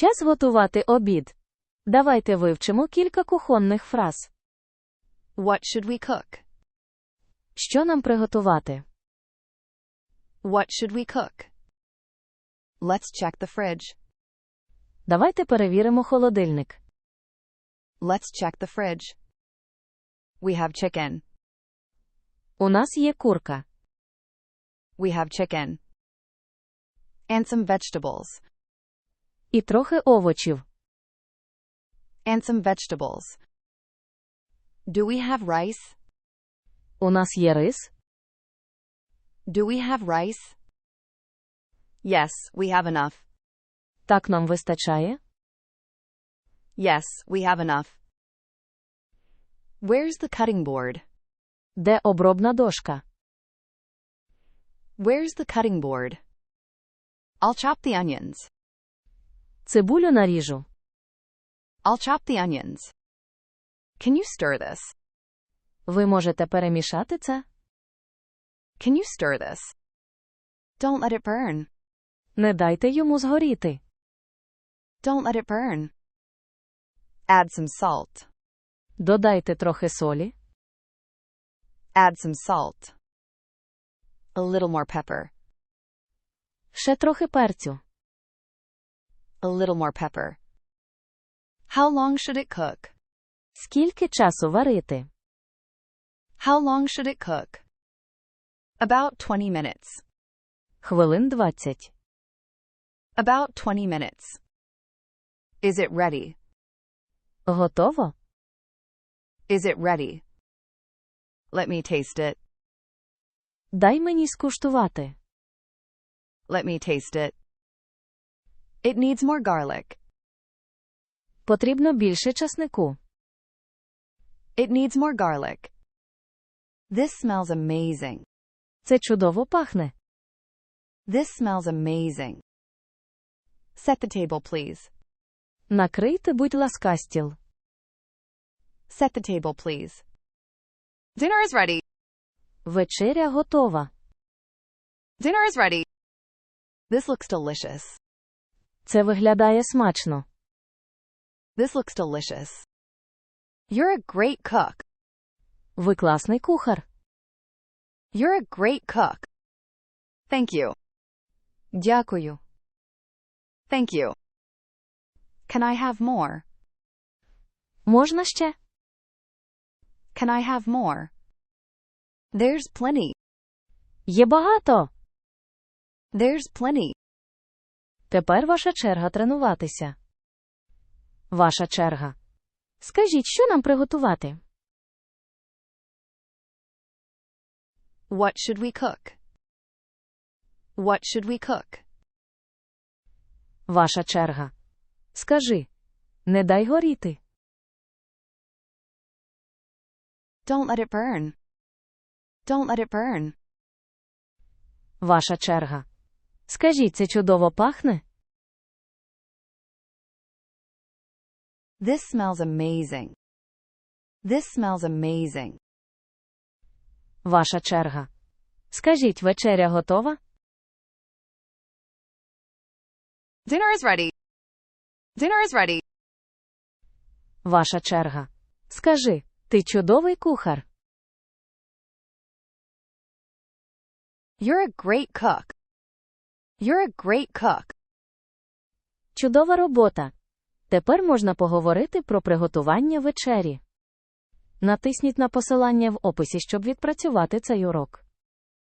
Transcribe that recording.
Час готувати обід. Давайте вивчимо кілька кухонних фраз. What should we cook? Що нам приготувати? What should we cook? Let's check the fridge. Давайте перевіримо холодильник. Let's check the fridge. We have chicken. У нас є курка. We have chicken. And some vegetables. І трохи овочів. And some vegetables. Do we have rice? У нас є рис. Do we have rice? Yes, we have enough. Так нам вистачає. Yes, we have enough. Where's the cutting board? Де обробна дошка? Where's the cutting board? I'll chop the onions. Цибулю наріжу. I'll chop the onions. Can you stir this? Ви можете перемішати це? Can you stir this? Don't let it burn. Не дайте йому згоріти. Don't let it burn. Add some salt. Додайте трохи солі. Add some salt. A little more pepper. Ще трохи перцю. A little more pepper. How long should it cook? Скільки часу варити? How long should it cook? About 20 minutes. Хвилин 20. About 20 minutes. Is it ready? Готово? Is it ready? Let me taste it. Дай мені скуштувати. Let me taste it. It needs more garlic. Потрібно більше часнику. It needs more garlic. This smells amazing. Це чудово пахне. This smells amazing. Set the table, please. Накрийте, будь ласка, стіл. Set the table, please. Dinner is ready. Вечеря готова. Dinner is ready. This looks delicious. Це виглядає смачно. This looks delicious. You're a great cook. Ви класний кухар. You're a great cook. Thank you. Дякую. Thank you. Can I have more? Можна ще? Can I have more? There's plenty. Є багато. There's plenty. Тепер ваша черга тренуватися. Ваша черга. Скажіть, що нам приготувати? What should we cook? What should we cook? Ваша черга. Скажи. Не дай горіти. Don't let it burn. Don't let it burn. Ваша черга. Скажіть, це чудово пахне? This smells amazing. This smells amazing. Ваша черга. Скажіть, вечеря готова? Dinner is ready. Dinner is ready. Ваша черга. Скажи, ти чудовий кухар. You're a great cook. You're a great cook. Чудова робота. Тепер можна поговорити про приготування вечері. Натисніть на посилання в описі, щоб відпрацювати цей урок.